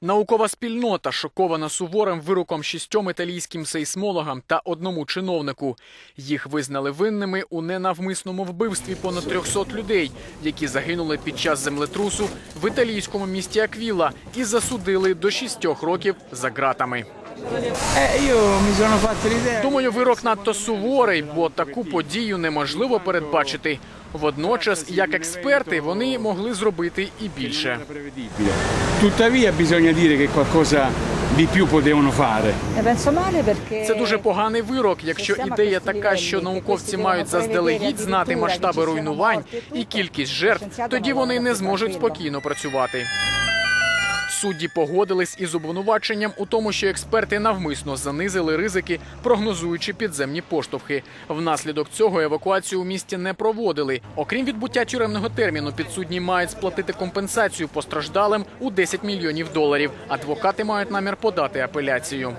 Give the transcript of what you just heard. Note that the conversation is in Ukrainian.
Наукова спільнота шокована суворим вироком шістьом італійським сейсмологам та одному чиновнику. Їх визнали винними у ненавмисному вбивстві понад 300 людей, які загинули під час землетрусу в італійському місті Аквіла і засудили до шістьох років за ґратами. L'idea. Думаю, вирок надто суворий, бо таку подію неможливо передбачити. Водночас, як експерти, вони могли зробити і більше. Tuttavia bisogna dire che qualcosa di più potevano fare. Perché Це дуже поганий вирок, якщо ідея така, що науковці мають заздалегідь знати масштаби руйнувань і кількість жертв, тоді вони не зможуть спокійно працювати. Судді погодились із обвинуваченням у тому, що експерти навмисно занизили ризики, прогнозуючи підземні поштовхи. Внаслідок цього евакуацію у місті не проводили. Окрім відбуття тюремного терміну, підсудні мають сплатити компенсацію постраждалим у 10 мільйонів доларів. Адвокати мають намір подати апеляцію.